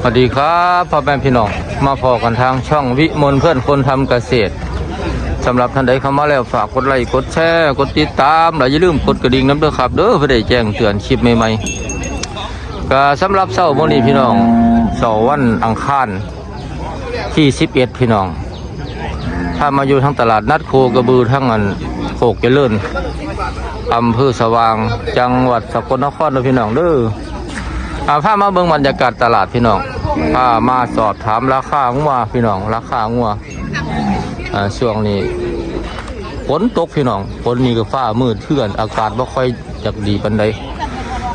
สวัสดีครับพ่อแม่พี่น้องมาพอกันทางช่องวิมลเพื่อนคนทำเกษตรสำหรับท่านใดเข้ามาแล้วฝากกดไลค์กดแชร์กดติดตามและอย่าลืมกดกระดิ่งน้ำเด้อครับเด้อเพื่อได้แจ้งเตือนคลิปใหม่ๆก็สำหรับเสาร์มื้อนี้พี่น้องเสาร์วันอังคารที่11พี่น้อง ถ้ามาอยู่ทางตลาดนัดโคกระบือทั้งอันโคกเจริญอำเภอสว่าง จังหวัดสกลนครเด้อพี่น้องเด้อ อาพามาเบิ่งบรรยากาศตลาดพี่น้องพามาสอบถามราคางัวพี่น้อง ราคางัวอ่าช่วงนี้ฝนตกพี่น้องฝนนี่ก็ฟ้ามืดเทื่อนอากาศบ่ค่อยจักดีปานใด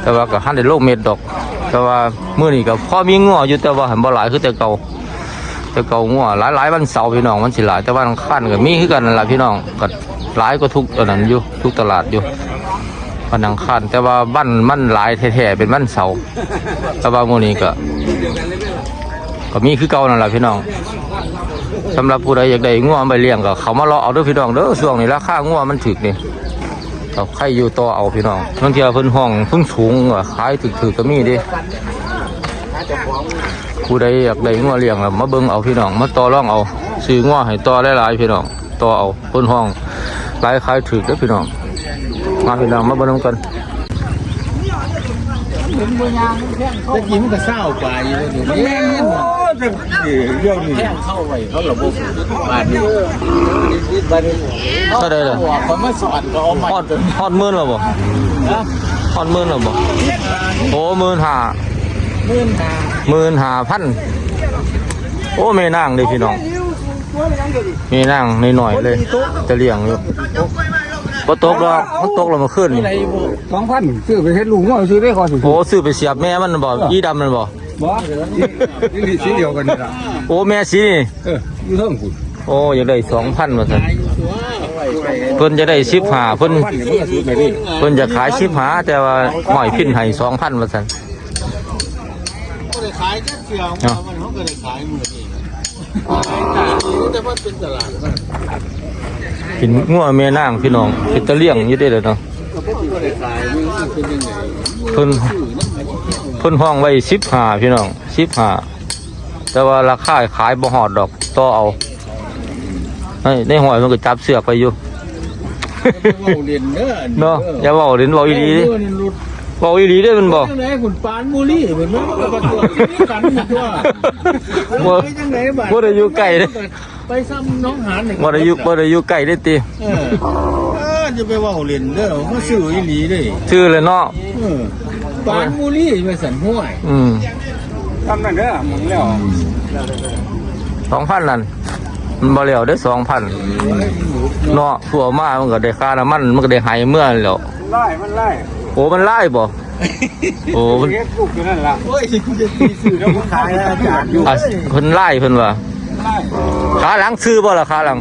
แต่ว่าก็หันได้โลกเม็ดดอก แต่ว่ามื้อนี้ก็พอมีงัวอยู่แต่ว่าหันบ่หลายคือแต่เก่าแต่เก่างัวหลายหลายวันเสาร์พี่น้องมันสิหลายแต่ว่าอังคารก็มีคือกันนั่นล่ะพี่น้องก็หลายก็ทุกอันนั้นอยู่ทุกตลาดอยู่ วันอังคารแต่ว่าบ้านมันหลายแท้ๆเป็นบ้านเสาร์แต่ว่าโมนี้ก็ ก็มีคือเก่านั่นแหละพี่น้องสำหรับผู้ใดอยากได้งัวไปเลี้ยงก็เขามาเลาะเอาเด้อพี่น้องเด้อช่วงนี้ราคางัวมันถึกนี่ก็ใครอยู่ต่อเอาพี่น้องบางทีเพิ่นห้องเพิ่งสูงอะขายถึกๆก็มีดิผู้ใดอยากได้งัวเลี้ยงมาเบิ่งเอาพี่น้อง มาต่อรองเอาซื้องัวให้ต่อหลายๆพี่น้องต่อเอาเพิ่นห้องหลายขายถึกเด้อพี่น้อง มาพี่น้องมาเบิ่งกันตะกี้มันก็เศร้าไปเลยเดี๋ยวนี้จะเรื่องนี้แค่เข้าไปเขาระบบ้านนี้บ้านนี้เท่าใดล่ะเขามาสอนก็เอามาฮอดฮอดหมื่นแล้วบ่ฮอดหมื่นแล้วบ่โอ้หมื่นห้าเมื่อนตาหมื่นห้าพันโอ้แม่นางเด้พี่น้องแม่นางน้อยๆเลยจะเลี้ยงอยู่ บ่ตกดอกมันตกแล้วมาขึ้นนี่อะไรบ่สองพันซื้อไปเฮ็ดลุงว่าซื้อได้ก่อนสิโอ้ซื้อไปเสียบแม่มันบ่อีดำมันบ่บ่นี่นี่สีเดียวกันนี่ล่ะโอ้แม่สีนี่เอออยู่เทิงคุณโอ้อยากได้2,000ว่าซั่นตัวไว้ไว้เพิ่นจะได้15เพิ่นพันเนี่ยมันก็ซื้อไปดิเพิ่นจะขาย15แต่ว่าหอยพินให้2,000ว่าซั่นก็เลยขายแค่เสียวมันเขาก็เลยขายมือนี่ขายตาดีแต่ว่าเป็นตลาดมัน กินงัวแม่นางพี่น้องเป็นตะเลี่ยงอยู่ได้เลยเนาะก็เลยขายมันเป็นยังไงเพิ่นเพิ่นห้องไว้สิบห้าพี่น้องสิบห้าแต่ว่าราคาขายบ่ฮอดดอกต่อเอาในในหอยมันก็จับเสือกไปอยู่เว้าเรียนเด้อเนาะอย่าเว้าเล่นเว้าอีหลีเด้เด้อนี่รุดเว้าอีหลีเด้มันบ่จังไหนคุณปานบุรีเหมือนว่าประตูนี่กันอยู่ตัวบ่ไปจังไหนบ้านบ่ได้อยู่ใกล้เด้ ไปซ้ำน้องหานบ่ได้อยู่บ่ได้อยู่ใกล้เด้ติเออเออจะไปเว่าเล่นเด้อเขาซื้ออีหลีเด้ชื่อเลยเนาะเออปานบุรีไปสันห้วยอืมทำนั่นเด้อหมึงแล้ว2,000นั่นมันบ่แล้วเด้อ2,000เนาะผัวมามันก็ได้ค่าน้ำมันมันก็ได้ให้เมื่อแล้วไล่มันไล่โอ้มันไล่บ่โอ้มันเฮ็ดลูกอยู่นั่นล่ะโอ้ยสิคุณจะตีซื้อแล้วผมขายแล้วอาจารย์อยู่อะเพิ่นไล่เพิ่นว่าไล่ ขาหลังซื้อบ่ล่ะขาหลัง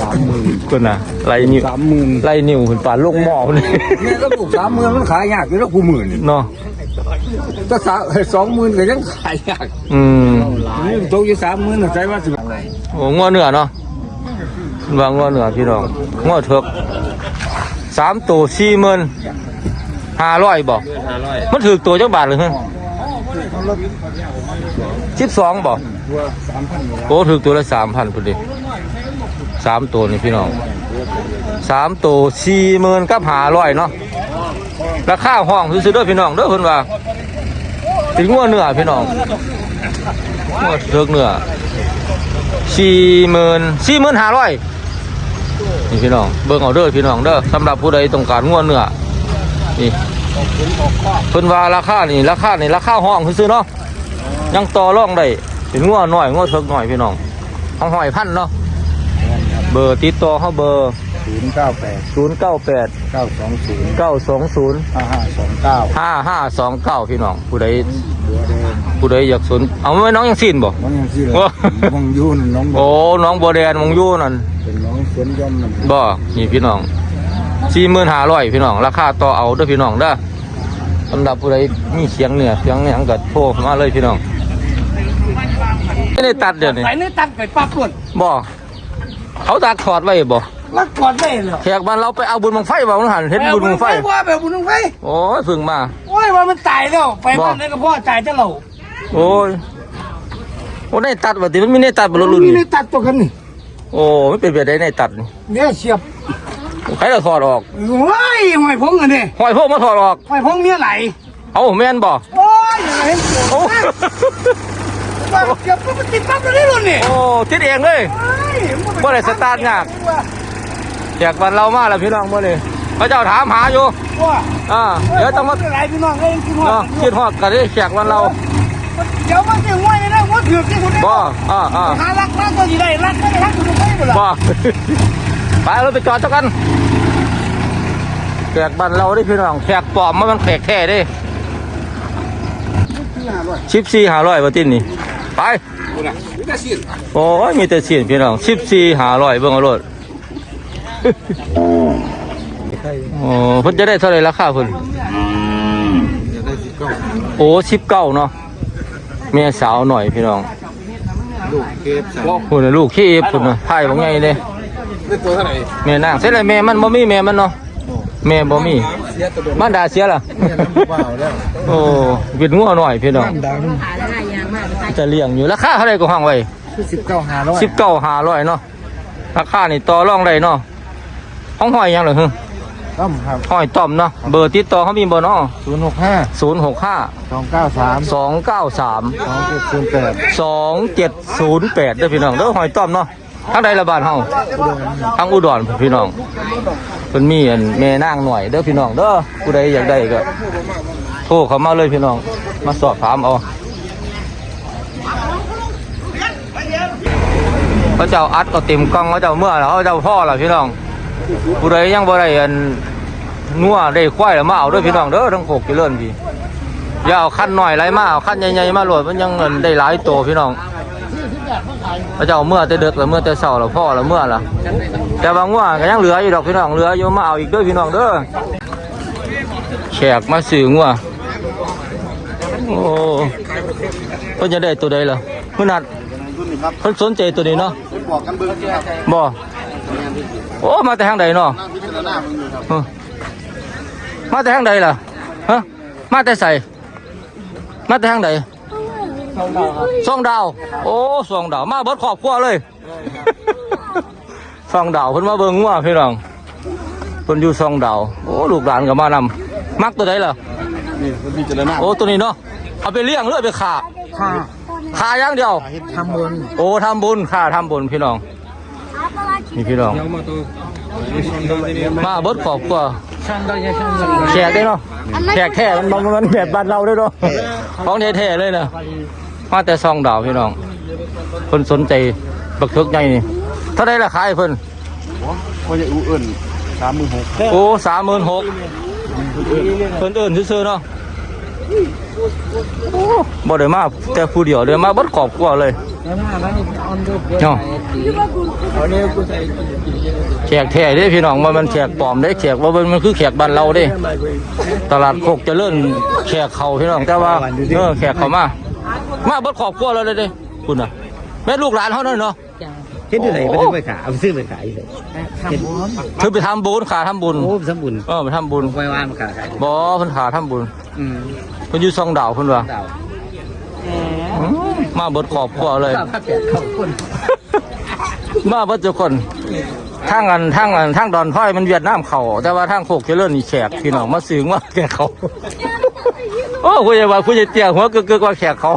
สามหมื่นเพิ่นน่ะไล่นิ้วสามหมื่นไล่นิ้วเพิ่นปาลงหม้อพุ่นนี่เนี่ยแล้วลูกสามหมื่นมันขายยากอยู่แล้วกูหมื่นเนาะถ้าสามสองหมื่นก็ยังขายยากอืมนี่ตกอยู่สามหมื่นใส่ว่าสิโอ้งัวเนื้อเนาะว่างัวเนื้อพี่น้องงัวเถกสามตัวสี่หมื่นห้าร้อยบ่มันถือตัวจักบาทเลยฮะ สิบสองบ่โอ้ถือตัวละสามพันพอดีสามตัวนี่พี่น้องสามตัวสี่หมื่นกับหาร้อยเนาะราคาห้องซื้อๆด้อพี่น้องเด้อเพิ่นว่าเป็นงัวเนื้อพี่น้องงัวเถิกเนื้อสี่หมื่นสี่หมื่นหาร้อยนี่พี่น้องเบิ่งเอาเด้อพี่น้องเด้อสำหรับผู้ใดต้องการง่วนเนื้อนี่ เพิ่นว่าราคานี่ราคานี่ราคาห้องซื้อๆเนาะยังต่อรองได้เป็นง่วน้อยง่วเถิกหน่อยพี่น้องห้องหอยพันเนาะเบอร์ติดต่อเขาเบอร์ศูนย์เก้าแปดศูนย์เก้าแปดเก้าสองศูนย์เก้าสองศูนย์ห้าห้าสองเก้าห้าห้าสองเก้าพี่น้องผู้ใดหัวแดงผู้ใดอยากสนเอาไว้น้องยังสิ้นบ่มันยังสิเลยโอ้มองยูนน้องบโอ้อกน้องบัวแดนมงยู่นั่นเป็นน้องสวนย่อมนั่นบ่นี่พี่น้อง สี่หมื่นห้าร้อยพี่น้องราคาต่อเอาเด้อพี่น้องเด้อสำหรับผู้ใดมีเสียงเหนือเสียงหยังก็โทรมาเลยพี่น้องไม่ได้ตัดเดี๋ยวนี้ใส่เนื้อตัดไปปั๊บหมดบ่เขาตัดถอดไว้บ่รักกอดได้เหรอแขกบ้านเราไปเอาบุญบังไฟบ่มันหันเห็นบุญบังไฟว่าแบบบุญบังไฟโอ้ยเพึ่งมาโอ้อ้ยว่ามันตายแล้วไปบ้านนั้นก็พ่อตายจะเหล่าโอ้ยโอ้ในตัดว่าติมันมีในตัดบ่รุ่นมีนี่ในตัดตัวกันนี่โอ้มันเป็นไปได้ในตัดนี่เนี่ยเสียบ ใครจะถอดออกโอ้ยหอยพงอันนี้หอยพวกมาถอดออกหอยพงเมียไหลเอ้าแม่นบ่โอ้ยยังไงเห็นโอ้ว่าเก็บปุ๊บมันติดปั๊บเลยรุ่นนี่โอ้ทิศเองเลยบ่ได้สตาร์ทยากอยากวันเรามาแล้วพี่น้องมื้อนี้พระเจ้าถามหาอยู่ว่าอ่าเดี๋ยวต้องมาไหลพี่น้องเอ้ยกินหอเนาะดคิดฮอดกันดิแขกวันเราเดี๋ยวมันจะง่วยนะว่าถือที่คุณได้บ่อ่าอ่าหารักรักก็อยู่ได้รักก็ได้รักอยู่ได้หมดละบ่ ไปเราไปจอดเจ้ากันแขกบ้านเราดิพี่น้องแขกปลอมมันมันแขกแท้เดิชิปซี่หาร้อยบาทินนี่ไปโอ้ยมีแต่เสียนพี่น้องชิปซี่หาร้อยเบิ่งเอารถโอ้เพิ่นจะได้เท่าไหร่ราคาเพิ่นโอ้สิบเก้าเนาะแม่สาวหน่อยพี่น้อง ลูกเก็บใส่คุณน่ะลูกขี้เอฟคุณน่ะไผ่บ่ไงเลย เป็นตัวเท่าไหร่แม่นางเสร็จแล้วแม่มันบ่มีแม่มันเนาะแม่บ่มีเสียตัวเดิมมันดาเสียล่ะเปล่าแล้วโอ้เป็นงัวหน่อยพี่น้องดังจะเลี้ยงอยู่ราคาเท่าไหร่ก็ห้างไว้สิบเก้าหาร้อยสิบเก้าห้าร้อยเนาะราคานี่ต่อรองได้เนาะห้องหอยยังเหรอฮึต้อมครับหอยต้อมเนาะเบอร์ติดต่อเขามีบ่เนาะศูนย์หกห้าศูนย์หกห้าสองเก้าสามสองเก้าสามสองเจ็ดศูนย์แปดสองเจ็ดศูนย์แปดเด้อพี่น้องเด้อหอยต้อมเนาะ ทางใดละบาทเฮาทางอุดรพี่น้องเพิ่นมีอันแม่นางหน่อยเด้อพี่น้องเด้อผู้ใดอยากได้ก็โทรเขามาเลยพี่น้อง มาสอบถามเอาพระเจ้าอัดก็เต็มกล้องพระเจ้าเมื่อแล้วพระเจ้าพ่อแล้วพี่น้องผู้ใดยังบ่ได้อันนัวได้ควายแล้วมาเอาด้วยพี่น้องเด้อทั้งโคกเจริญพี่อย่าเอาคันหน่อยไรมาเอาคันใหญ่ๆมาหลดมันยังเงินได้หลายโตพี่น้อง พระเจ้าเมื่อแต่ดึกแล้วเมื่อแต่เช้าแล้วพ่อแล้วเมื่อละแต่บางว่าก็ยังเหลืออยู่ดอกพี่น้องเหลืออยู่มาเอาอีกด้อพี่น้องเด้อแขกมาสื่องัวโอ้เพิ่นจะได้ตัวใดล่ะเพิ่นนัดเพิ่นสนใจตัวนี้เนาะบอกกันเบิ้งบ่โอ้มาแต่ทางใดเนาะนั่งพิจารณาเบิ้งอยู่ครับเออมาแต่ทางใดล่ะฮะมาแต่ใส่มาแต่ทางใด สองดาว โอ้สองดาว มาเบิดครอบครัวเลยสองดาวเพิ่นมาเบิ่งงัวพี่น้องเพิ่นอยู่สองดาว โอ้ลูกหลานก็มานำมักตัวใดล่ะนี่มันพิจารณาโอ้ตัวนี้เนาะ เอาไปเลี้ยงหรือเอาไปขาค่ะขาอย่างเดียว ทำบุญ โอ้ทำบุญค่าทำบุญพี่น้อง นี่พี่น้อง มาเบิดขอบกว่าช่างได้ยังช่างได้แขกได้เนาะแขกแท้มันบางมันแบบบ้านเราด้วยเนาะของแท้ๆเลยนะ มาแต่ซองดาวพี่น้องเพิ่นสนใจบักเทิกใหญ่นี่เท่าไดราคาให้เพิ่นก็จะอู้เอิ้นสามหมื่นหกโอ้สามหมื่นหกเพิ่นเอิ่นซื่อๆเนาะโอ้บ่ได้มาแต่ผู้เดียวเดี๋ยวมาเบิดขอบกว่าเลยแล้วมาบ้านออนดูเนาะเอาเนี่ยกูใส่แขกแท้เด้พี่น้องว่ามันแขกปลอมเด้แขกว่ามันมันคือแขกบ้านเราเด้ ตลาดโคกเจะเลื่อนแขกเขาพี่น้องแต่ว่าเออแขกเขามา มาเบดขอบครัวเราเลยเด้คุณน่ะแม่ลูกหลานเขานั่นเนาะเฮ็ดที่ไหนไม่ได้ไปขายเอาไปซื้อไปขายเลยทำบุญคือไปทำบุญขาทำบุญโอ้สมบุญเออไปทำบุญไปว่ามาขายขายบอเพิ่นขาทำบุญอืมเพิ่นอยู่ซองดาวเพิ่นว่าดาวอืมมาเบิดขอบครัวเลยข้าวผัดแกะข้าวข้นมาเบิดทุกคนทางอันทางอันทางดอนพ้อยมันเวียดนามเขาแต่ว่าทางโคกเจริญนี่แขกพี่น้องมาซื้อมาแขกเขา โอ้คุยว่าคุยเตี้ยหัวกึกๆว่าแขกเขา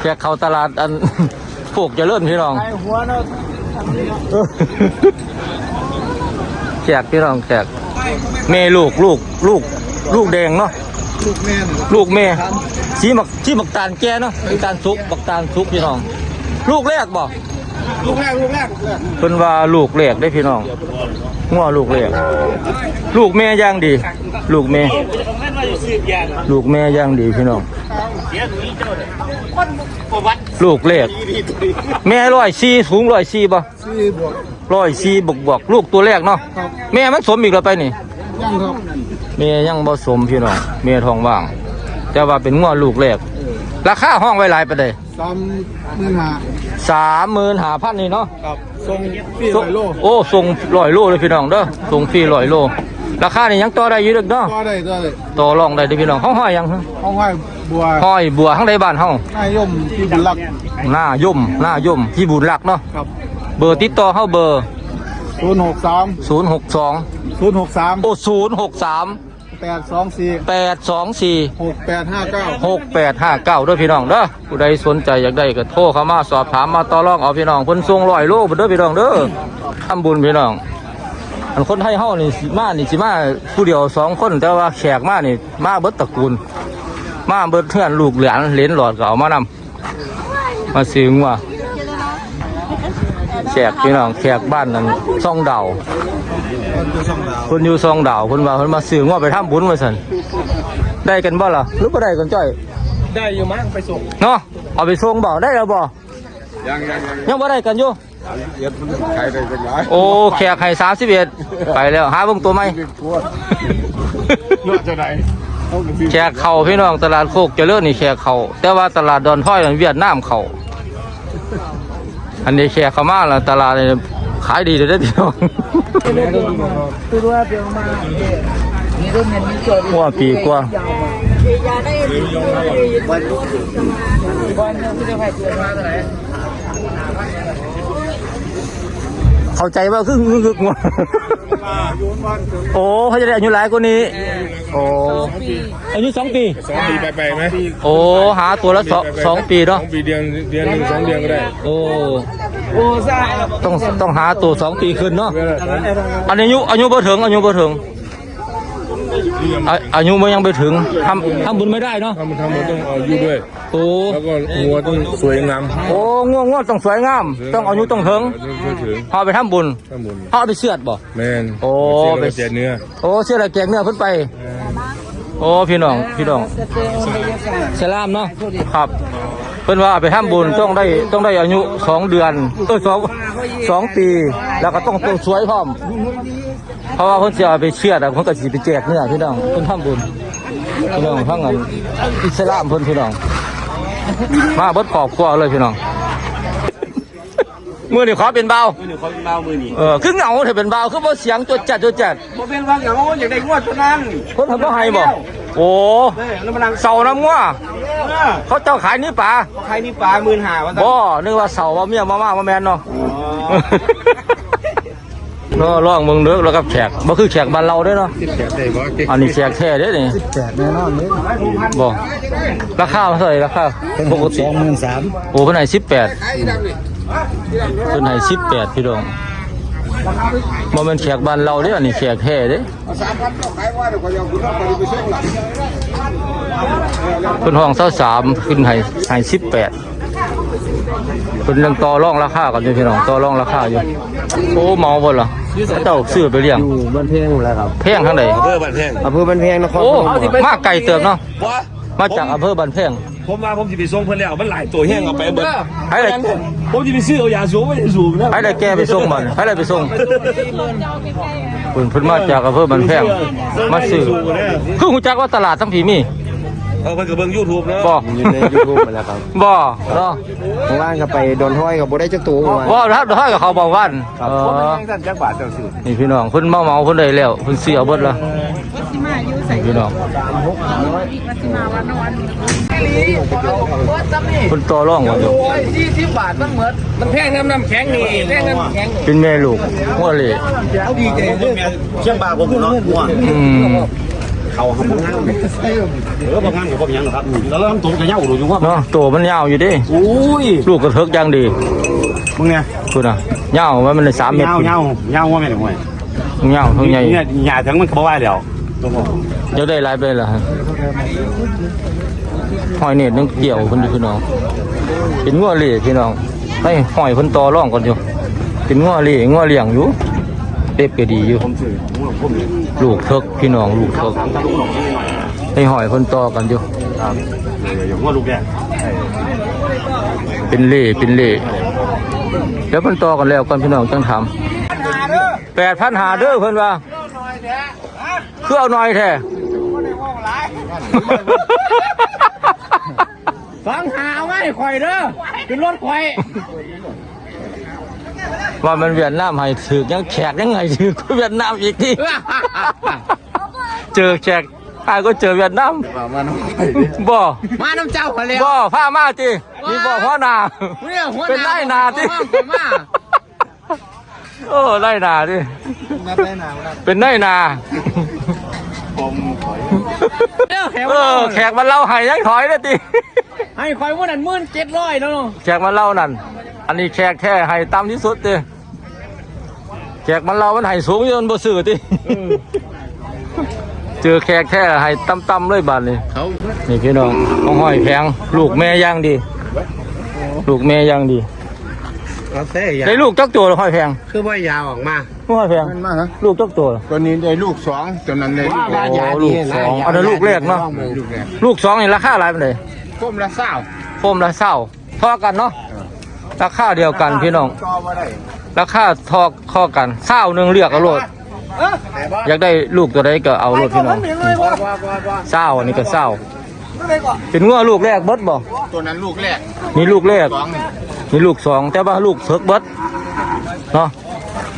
แขกเขาตลาดอันโคกเจริญพี่น้องไอ้หัวเนาะแจกพี่น้องแจกแม่ลูกลูกลูก ลูกแดงเนาะลูกแม่นลูกแม่สีหมักสีหมักตาลแก่เนาะบักตาลสุกบักตาลสุกพี่น้อง ลูกแรกบ่ ลูกแรกลูกแรกเพิ่นว่าลูกแรกได้พี่น้องงัวลูกแรกลูกแม่ย่างดี ลูกแม่ ลูกแม่ย่างดีพี่น้องลูกแรกแม่ร้อยสี่สูงร้อยสี่บ่สี่บวกร้อยสี่บวกบวกลูกตัวแรกเนาะแม่มันสมอีกแล้วไปนี่ยังครับเมียยังบ่สมพี่น้องเมียทองว่าง แต่ว่าเป็นงัวลูกแรก ราคาห้องไว้หลายไปเลยสามหมื่นห้าสามหมื่นหาพันนี่เนาะครับส่งฟรีร้อยโลโอ้ส่งร้อยโลเลยพี่น้องเด้อส่งฟรีร้อยโลราคานี่ยังต่อได้อยู่เด้อเนาะก็ได้ก็ได้ต่อรองได้เด้อพี่น้องเขาห้อยยังฮะห้องให้บัวห้อยบัวทั้งใดบ้านเฮานายยมที่บุญรักหน้าย่มหน้าย่มพี่บุญรักเนาะครับเบอร์ติดต่อเฮาเบอร์ศูนย์หกสาม062 ศูนย์หกสามโอ้063 แปดสองสี่824หกแปดห้าเก้าหกแปดห้าเก้าด้วยพี่น้องเด้อผู้ใดสนใจอยากได้ก็โทรเข้ามาสอบถามมาต่อรองเอาพี่น้องเพิ่นส่งร้อยโลเพิ่นเด้อพี่น้องเด้อทำบุญพี่น้อง อันคนไทยเฮานี่สิมานี่สิมาผู้เดียวสองคนแต่ว่าแขกมานี่มาเบิดตระกูล มาเบิดเพื่อนลูกหลานเหลนหลอดก็เอามานำมาซื้อว่า แขกพี่น้องแขกบ้านนั้นซ่องดาวคนอยู่ซ่องดาวคนว่าเพิ่นมาซื้อว่าไปทำบุญว่าซั่นได้กันบ่ล่ะหรือบ่ได้กันจ้อย ได้อยู่มั้งไปส่งเนาะเอาไปส่งบ่ได้แล้วบ่ยังยังยังยังบ่ได้กันอยู่เย็ดมันขายได้กันหลายโอ้แขกให้31ไปแล้วหาเบิ่งตัวใหม่ปวดเลือดจะไหนเอาไปซื้อแขกเข้าพี่น้องตลาดโคกเจริญนี่แขกเข้าแต่ว่าตลาดดอนท้อยนั่นเวียดนามเข้า อันนี้แค่เข้ามาแล้วตลาดนี่ขายดีเด้อเด้อพี่น้องว่าปีกว่าเข้าใจว่าคือคือคืองัว โอ้เขาจะได้อายุหลายกว่านี้ โอ้อายุสองปี สองปีไปไปไหมโอ้หาตัวละสองสองปีเนาะสองปีเดือนเดือนหนึ่งสองเดือนก็ได้ โอ้ต้องต้องหาตัวสองปีขึ้นเนาะเวลาสองอันนี้อายุอายุบ่ถึงอายุบ่ถึงอะอายุมันยังไปถึงทำทำบุญไม่ได้เนาะทำทำมันต้องเอาอยู่ด้วย โอ้แล้วก็งัวต้องสวยงามโอ้ง่วงง่วงต้องสวยงาม ต้องอายุต้องถึงต้องถึงพอไปทำบุญทำบุญพอไปเสือดบ่ แมนโอ้ไปเสียเนื้อโอ้เชื่ออะไรแกงเนื้อเพิ่นไป โอ้พี่น้องพี่น้องสลามเนาะครับ เพิ่นว่าไปทำบุญต้องได้ต้องได้อายุสองเดือนเออสองสองปี แล้วก็ต้องต้องสวยพร้อม เพราะว่าเพิ่นจะเอาไปเชื่อดอะเพิ่นก็สิไปแจกเนื้อพี่น้องเพิ่นทำบุญพี่น้องทั้งอันอิสลามเพิ่นพี่น้อง มาเบิดครอบครัวเลยพี่น้องมือนี่ขอเป็นเบามือหนึ่งเขาเมามือนี่เออคือเหงาเถอะเป็นเบาคือบ่เสียงจดจัดจดจัดบ่เป็นว่าเหงาอยากได้งวดตัวนั้นคนทำบ่ให้บ่โอ้เออแล้วมานั่งเสาน้ำงัวเออเขาเจ้าขายนี่ป่าใครนี่ปลาหมื่นห้าว่าซั่นบ่นึกว่าเสาว่าเมียมามามาแมนเนาะ เนาะลองเบิ่งเด้อแล้วกับแขกบ่คือแขกบ้านเราเด้อเนาะแกะได้บ่เก่งอันนี้แขกแท้เด้อนี่แปดแน่นอนเลยบ่ราคาเท่าไหร่ราคาปกติสองหมื่นสามโอ้เพิ่นให้18เพิ่นให้18พี่น้องบ่แม่นแขกบ้านเราเด้ออันนี้แขกแท้เด้สามพันก็ขายว่าเดี๋ยวก็ยังคุณเอาไปไปส่งหลังเพิ่นห้อง23ขึ้นให้ให้18เพิ่นยังต่อรองราคากันอยู่พี่น้องต่อรองราคาอยู่ โอ้เมาบ่ล่ะเขาเจ้าซื้อไปเลี้ยงอยู่บ้านเพียงแล้วครับแพงทางใดอำเภอบ้านแพงอำเภอบ้านเพียงนครโอ้พนมมาไกลเติบเนาะว้ามาจากอำเภอบันแพงผมมาผมสิไปส่งเพิ่นแล้วมันหลายตัวแห้งเอาไปเบิดให้ได้ผมสิไปซื้อเอายาสูบไม่ได้สูบนะให้ได้แกไปส่งมันให้ได้ไปส่งเพิ่นเพิ่นมาจากอำเภอบันแพงมาซื้อคือฮู้จักว่าตลาดทั้งผีมี เอาเพิ่นก็เบิ่ง YouTube เนาะบ่อยู่ในยูทูบมาแล้วครับบ่เนาะข้างล่างก็ไปโดนห้อยกับบ่ได้จักตัวมาบ่ถ้าถ้ากับเขาบอกวันเออท่านจักบาทเจ้าซื้อนี่พี่น้องเพิ่นเมาเมาเพิ่นได้แล้วเพิ่นซื้อเอาเบิดละนี่พี่น้องเพิ่นต่อรองว่าอยู่สี่สิบบาทมันเหมือนมันแพงน้ำน้ำแข็งนี่แพงน้ำแข็งเป็นแม่ลูกหัวเหล่ดีใจเด้อเชียงบาผมเนาะม่วงอืม เขาทำงานเออบางงานกับผมยังครับแล้วลำตัวก็ยาวอยู่อยู่ว่าเนาะตัวมันยาวอยู่เดิอุ้ยลูกกระเทิกอย่างดีมึงเนี่ยคุณน่ะยาวว่ามันเลยสามเมตรยาวคุณยาวยาวว่าไม่ได้ห่วยยาวเท่าใหญ่เนี่ยหยาถึงมันก็บ่ว่าแล้วตัวผมเดี๋ยวได้หลายไปละฮะหอยเน็ตนึงเกี่ยวคนดูพี่น้องเป็นงัวเหล่พี่น้องให้หอยคนต่อร่องก่อนอยู่เป็นงัวเหล่งัวเลี้ยงอยู่ เต็บก็ดีอยู่ผมซื้อผมผมนี่ลูกเทิกพี่น้องลูกเทิกตามตามลูกน้องนี่หน่อยให้หอยคนต่อกันอยู่ครับเดี๋ยวว่าลูกเนี่ยเป็นเล่เป็นเล่เดี๋ยวมันต่อกันแล้วกันพี่น้องจังทำแปดพันหาเด้อเพิ่นว่าคือเอาหน่อยแท้ฟังหาไว้ข่อยเด้อขึ้นรถข่อย ว่ามันเวียดนามให้ถือยังแขกยังไงถือกูเวียดนามอีกที่ เจอแขกอายก็เจอเวียดนามมาน้องไข่บ่มาน้ำเจ้ามาแล้วบ่ผ้ามาจีมีบ่หัวหน้าเนี่ยหัวเป็นไร่นาที่มาโอ้ไล่นาดิมาได้นาครับเป็นไร่นาผมถอยเด้อแขกเออแขกมันเล่าให้ยังถอยเลยติให้คอยว่านั่นมื่นเจ็ดร้อยเนาะแขกมันเล่านั่น อันนี้แขกแท้ให้ต่ำที่สุดติ แขกมันเล่ามันให้สูงจนบ่ซื้อติเจอแขกแท้ให้ต่ำๆเลยบาดนี้เขานี่พี่น้องของห้อยแพงลูกแม่ย่างดี ลูกแม่ย่างดีเขาเสียได้ลูกจักตัวเหรอห้อยแพงคือว่ายาวออกมาห้อยแพงมันมากนะลูกจักตัวเหรอตัวนี้ได้ลูกสองตัวนั้นได้ลูกแรกโอ้ลูกสองอันนั้นลูกแรกเนาะลูกแรกลูกสองนี่ราคาอะไรเป็นไงก้มละเศร้าโฟมละเศร้าทอกันเนาะราคาเดียวกันพี่น้องต่อมาได้ ราคาทอคอกันเศร้าหนึ่งเรียกเอาโลดอยากได้ลูกตัวใดก็เอาโลดพี่น้องเศร้าอันนี้ก็เศร้าเป็นงัวลูกแรกเบิดบ่ตัวนั้นลูกแรกนี่ลูกแรกสองนี่นี่ลูกสองแต่ว่าลูกเพิกเบิดเนาะ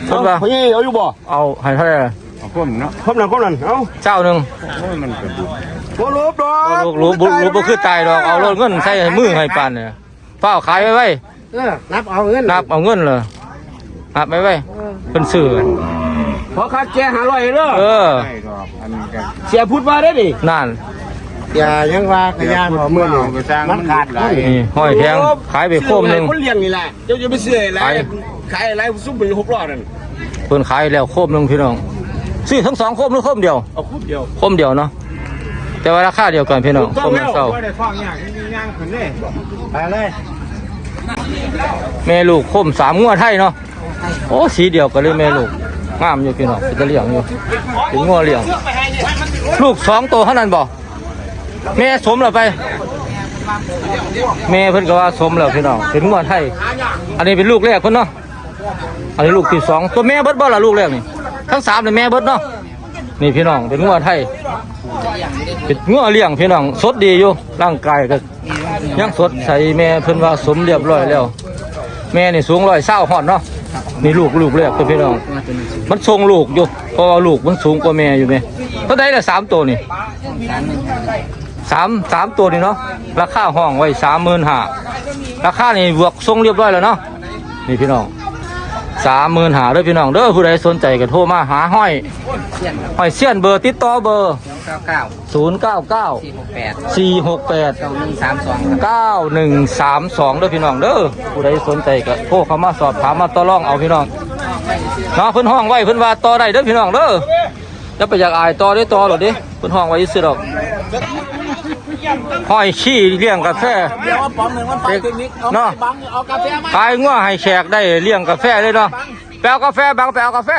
เพิ่นว่าพี่เอาอยู่บ่เอาให้เท่าไหร่ล่ะเอาก้มเนาะครบนั่นครบนั่นเอ้าเจ้าหนึ่งโอ้ยมันกระดูกบ่ลบดอกลูกรู้บุรู้บ่คือตายดอกเอารถเงินใส่ให้มือให้ปานเนี่ยเฝ้าขายไว้ไว้เออนับเอาเงินนับเอาเงินเลย นับไว้ไว้เพิ่นซื้อขอค่าแกหาร้อยเด้อเออได้ดอกอันนี้ก็เสียพูดมาได้ดินั่นอย่ายังว่ากระยานหัวมือหนูไปสร้างมันขาดหลายนี่ห้อยแพงขายไปโคมหนึงคนเลี้ยงนี่แหละเจ้าจะไปซื้ออะไรขายขายอะไรซุ่มเป็นหกร้อยนั่นเพิ่นขายแล้วโคมหนึงพี่น้องซื้อทั้งสองโคมหรือโคมเดียวเอาคุบเดียวโคมเดียวเนาะแต่ว่าราคาเดียวกันพี่น้องโคมละเศร้าได้ท้องยากนี่ย่างขึ้นเลยไปเลยแม่ลูกโคมสามงวดไทยเนาะ โอ้สีเดียวกันเลยแม่ลูกงามอยู่พี่น้องเป็นตะเลี้ยงอยู่เป็นงัวเลี้ยง ลูกสองตัวเท่านั้นบ่แม่สมแล้วไป แม่เพิ่นก็ว่าสมแล้วพี่น้องเป็นงัวไทย อันนี้เป็นลูกแรกเพิ่นเนาะอันนี้ลูกที่สองตัวแม่เบิดบ่ล่ะลูกแรกนี่ทั้งสามนี่แม่เบิดเนาะนี่พี่น้องเป็นงัวไทยเป็นงัวเลี้ยงพี่น้องสดดีอยู่ร่างกายก็ยังสดใสแม่เพิ่นว่าสมเรียบร้อยแล้ว แม่นี่สูงร้อยเศร้าหอดเนาะ นี่ลูกลูกแรกตัวพี่น้องมันทรงลูกอยู่เพราะว่าลูกมันสูงกว่าแม่อยู่ไหมก็ได้ละสามตัวนี่สามสามตัวนี่เนาะราคาห้องไว้สามหมื่นห้าราคานี่บวกทรงเรียบร้อยแล้วเนาะนี่พี่น้องสามหมื่นห้าเด้อพี่น้องเด้อผู้ใดสนใจก็โทรมาหาห้อยห้อยเสี้ยนเบอร์ติดต่อเบอร์ เก้าเก้าศูนย์เก้าเก้าสี่หกแปดสี่หกแปดเก้าหนึ่งสามสองครับเก้าหนึ่งสามสองเด้อพี่น้องเด้อผู้ใดสนใจก็โทรเข้ามาสอบถามมาต่อรองเอาพี่น้องเนาะเพิ่นห้องไว้เพิ่นว่าต่อได้เด้อพี่น้องเด้อจะไปอยากอายต่อได้ต่อหรอดิเพิ่นห้องไว้ซื้อดอกห้อยขี้เลี้ยงกาแฟเดี๋ยวว่าปอมหนึ่งมันไปเทคนิคเอาเนาะบังเอากาแฟมาขายงัวให้แขกได้เลี้ยงกาแฟเลยเนาะแปลกาแฟบางแปลกาแฟ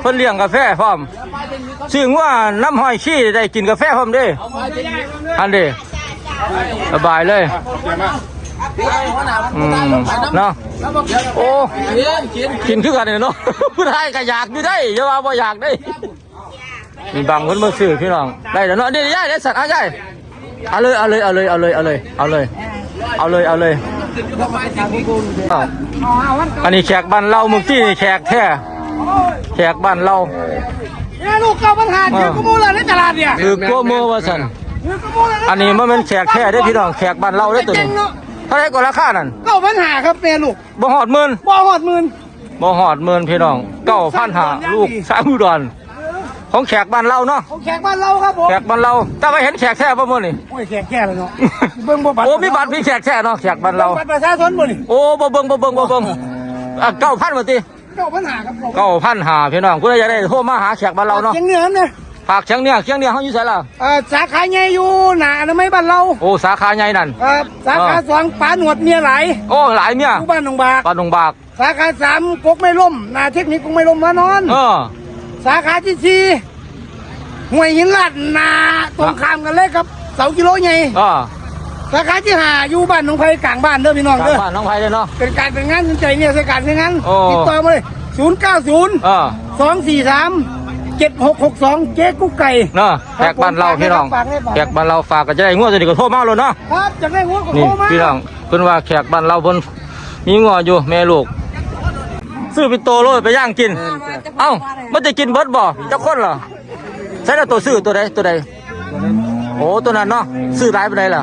เพิ่นเลี้ยงกาแฟพร้อมซื้องัวน้ำหอยขี้ได้กินกาแฟพร้อมเด้อันเด้สบายเลยอืมเนาะโอ้เขียนขียนกินคือกันเนี่ยเนาะผู้ชายก็อยากอยู่ได้อย่าว่าบ่อยากได้มีบางคนมาซื้อพี่น้องได้แล้วเนาะนี่ยายได้สัตว์อะยายเอาเลยเอาเลยเอาเลยเอาเลยเอาเลยเอาเลยเอาเลยเอาเลยอันนี้แขกบ้านเราเมื่อกี้นี่แขกแท้ แขกบ้านเราเนี่ยลูกเก้าปัญหาเกี่ยวกับมูลเลยในตลาดเนี่ยคือกลัวโมว่าสันเกี่ยวกับมูลเลยอันนี้มันเป็นแขกแท้ได้อพี่น้องแขกบ้านเราได้อตัวนี้เท่าไหรก็ราคานั่นเก้าปัญหาครับแม่ลูกบ่หอดหมื่นบ่หอดหมื่นบ่หอดหมื่นพี่น้องเก้าพันหาลูกสามอุดรของแขกบ้านเราเนาะของแขกบ้านเราครับผมแขกบ้านเราแต่ว่าเห็นแขกแท้ป่ะมื้อนี่โอ้ยแขกแก่เลยเนาะเบิ่งบ่บัตรโอ้มีบัตรมีแขกแท้เนาะแขกบ้านเราบัตรประชาชนบ่นี่โอ้บ่เบิ่งบ่เบิ่งบ่เบิ่งอะเก้าพันบ่ติ เก้าปัญหาครับผมเก้าพันหาพี่น้องผู้ใดอยากได้โทรมาหาแขกบ้านเราเนาะยังเหนือเนี่ยฝากเชียงเนี่ยเชียงเนี่ยเฮาอยู่ไสล่ะเอ่อสาขาใหญ่อยู่หนาอนามัยบ้านเราโอ้สาขาใหญ่นั่นเอ่อสาขาสองปาหนวดเมียไหลโอ้หลายเมียอยู่บ้านหนองบากปานดงบาก สาขาสามกกไม่ล่มนาเทคนิคกกไม่ล่มมานอนเออสาขาที่สี่ห้วยหินลาดนาตรงข้ามกันเลยครับเสากิโลใหญ่เออ สาขาที่ห้าอยู่บ้านหนองไผ่กลางบ้านเด้อพี่น้องทางเด้อบ้านน้องไผเลยเนาะ เป็นการเป็นงานสนใจเนี่ยเป็นการเป็นงานโอ้ ติดต่อมาเลยศูนย์เก้าศูนย์เออสองสี่สามเจ็ดหกหกสองเจ๊กุ๊กไก่ เนาะแขกบ้านเราพี่น้องฝากให้ฝากแขกบ้านเราฝากก็จะได้งวดตัวนี้ก็โทรมาเลยเนาะ ครับจากได้หัวก็นี่โทรมาพี่น้องเพิ่นว่าแขกบ้านเราเพิ่นมีงัวอยู่แม่ลูก ซื้อเป็นโตโลดไปย่างกิน เอ้ามันจะกินเบิดบ่เจ้าคนเหรอใช่แล้วตัวซื้อตัวใดตัวใดโอ้ตัวนั้นเนาะซื้อหลายไปไหนใดล่ะ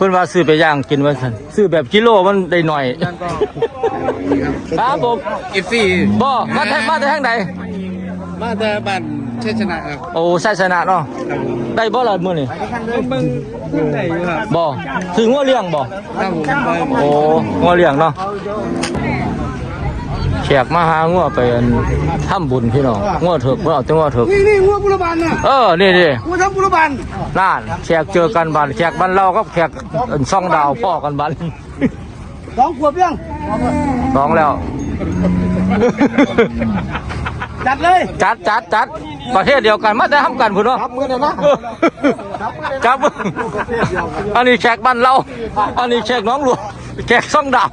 เพิ่นว่าซื้อไปย่างกินว่าซั่นซื้อแบบกิโลมันได้หน่อย ครับผมเอฟซีบ่มาแท้มาแต่ทางใดมาแต่บ้านเชษชนะครับโอ้ใช่ชนะเนาะได้บ่ล่ะมื้อนี้เบิ่งเบิ่งได้อยู่ครับบ่ซื้องัวเลี้ยงบ่ครับผมไปโอ้งัวเลี้ยงเนาะแขกมาหางัวไปอันทำบุญพี่น้องงัวเถกเพิ่นเอาแต่งัวเถกนี่นี่งัวบุรบันน่ะเออนี่นี่งัวทำบุรบันน่านแขกเจอกันบ้านแขกบ้านเราก็แขกเอิ่นซ่องดาวพ่อกันบ้านสองขวบยังน้องแล้ว จัดเลย จัดจัดจัดประเทศเดียวกันมาแต่ทำกันพุ่นเนาะครับมือนะนะจับมืออันนี้แขกบ้านเรา อันนี้แขกน้องหลวง แขกซ่องดาว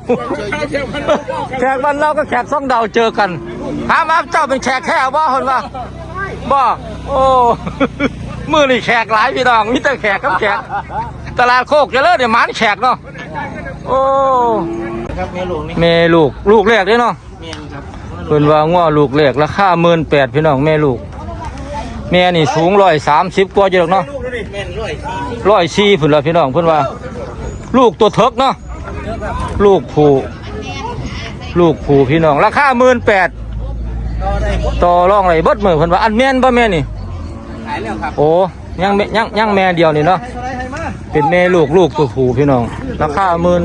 แขกบ้านเราก็แขกซ่องดาวเจอกันถามว่าเจ้าเป็นแขกแค่บ่คนว่าบ่โอ้มือนี่แขกหลายพี่น้องมีแต่แขกกับแขกตลาดโคกเจริญเนี่ยมันแขกเนาะโอ้ครับเมลวงนี่แม่ลูกลูกแรกเด้เนาะเพิ่นว่าง้อลูกแรกราคาหมื่นแปดพี่น้องแม่ลูก แม่นี่สูงร้อยสามสิบกว่าอยู่หรอกเนาะร้อยร้อยสี่เพิ่นละพี่น้องเพิ่นว่า ลูกตัวเถิกเนาะ ลูกผูลูกผูพี่น้อง ราคาหมื่นแปดต่อรองไรเบิดมือเพิ่นว่าอันแม่นบ่แม่นี่ขายแล้วครับโอ้ยังแม่ยังยังแม่เดียวนี่เนาะเป็นแม่ลูกลูกตัวผูพี่น้อง ราคาหมื่น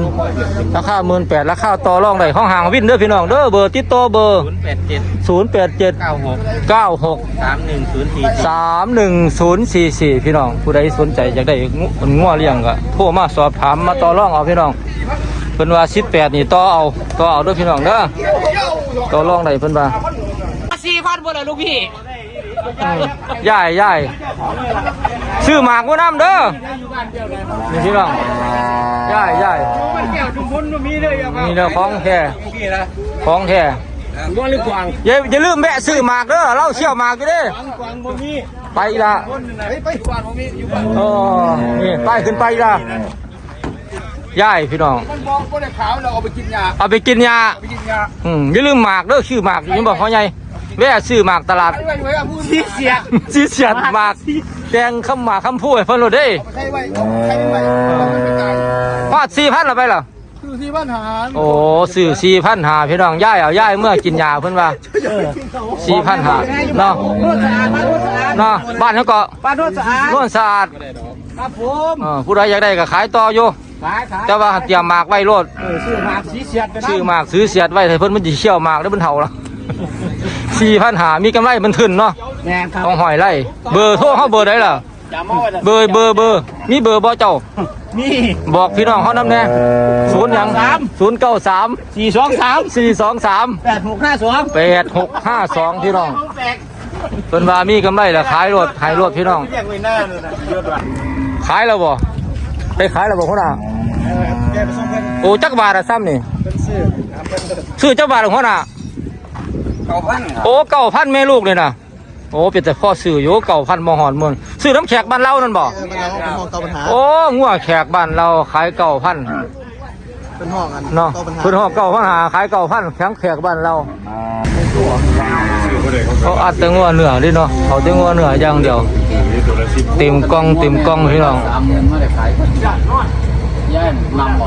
ราคาหมื่นแปดราคาต่อรองไรห้องห่างวินเด้อพี่น้องเด้อเบอร์ติดต่อเบอร์ศูนย์แปดเจ็ดศูนย์แปดเจ็ดเก้าหกเก้าหกสามหนึ่งศูนย์สี่สามหนึ่งศูนย์สี่สี่พี่น้องผู้ใดสนใจอยากได้งูงัวเลี้ยงก็โทรมาสอบถามมาต่อรองเอาพี่น้อง เพิ่นว่าสิบแปดนี่ต่อเอาต่อเอาเด้วยพี่น้องเด้อต่อรองได้เพิ่นว่าสี่พันบนเลยลูกพี่อืมย่ายย่ายซื้อหมากงูน้ำเด้อนี่พี่น้องย่ายย่ายมันแก้วจุ่มพ้นมันมีเลยครับนี่เด้อของแท้พี่นะของแท้ว่าหรือกวางอย่าอย่าลืมแวะซื้อหมากเด้อเราเชี่ยวหมากอยู่เด้อกวางบ่มีไปอีกละไปกวางบ่มีอยู่บ้านอ๋อนี่ไปขึ้นไปอีกละ ย่ายพี่น้อง มันมองก็ได้ขาวเราเอาไปกินยาเอาไปกินยาไปกินยาอืมอย่าลืมหมากเด้อชื่อหมากยังบอกเขาไงแว่ซื้อหมากตลาดไว้ไว้เอาพูดที่เสียซีเสียดหมากแดงคำหมากคำพูดให้เพิ่นโลดเด้ใช้ไว้ใช้ไว้เอาไปตายพอดสี่พันละไปล่ะคือที่บ้านหารโอ้ซื้อสี่พันหาพี่น้องย่ายเอาย่ายเมื่อกินยาเพิ่นว่าสี่พันหาเนาะเนาะบ้านเขาก็ปลาโดนสะอาดนวลสะอาดครับผม เออผู้ใดอยากได้ก็ขายต่ออยู่ ขายขายแต่ว่าเตรียมหมากไว้โลดเออซื้อมาสีเสียดไปนะซื้อหมากซื้อเสียดไว้ให้เพิ่นมันสิเชี่ยวหมากแล้วมันเฒ่าละสี่พันหามีกำไรมันขึ้นเนาะแม่ครับต้องหอยไล่เบอร์โทรเขาเบอร์ใดล่ะ จำเอาไว้เบอร์เบอร์เบอร์มีเบอร์บ่เจ้า นี่ บอกพี่น้องเขานำแน่ศูนย์หยังศูนย์เก้าสามสี่สองสามสี่สองสามแปดหกห้าสองแปดหกห้าสองพี่น้องเป็นว่ามีกำไรแล้วขายรถขายรถพี่น้อง เรียกไว้หน้าเลยนะเยอะด้วยขายแล้วบ่ไปขายแล้วบ่คนน่ะ แกไปส่งเพิ่นโอ้จักบาทอะซ้ำนี่เป็นซื้อครับเพิ่นก็ซื้อจักบาทของคนน่ะเก้าพันครับโอ้เก่าพันแม่ลูกเลยน่ะโอ้เป็นแต่พ่อซื้ออยู่เก่าพันมหอนมนซื้อน้ำแขกบ้านเรานั่นบ่เป็นห้องเป็นห้องเตาปัญหาโอ้งัวแขกบ้านเราขายเก่าพันเป็นห้องอันเนาะเตาปัญหาเพิ่นฮอกเก่าพันหาขายเก่าพันแข็งแขกบ้านเราเขาอัดแต่งัวเนื้อดิเนาะเขาแต่งัวเนื้ออย่างเดียวเต็มกล่องเต็มกล่องพี่น้อง สามหมื่นไม่ได้ขาย ย่านนำ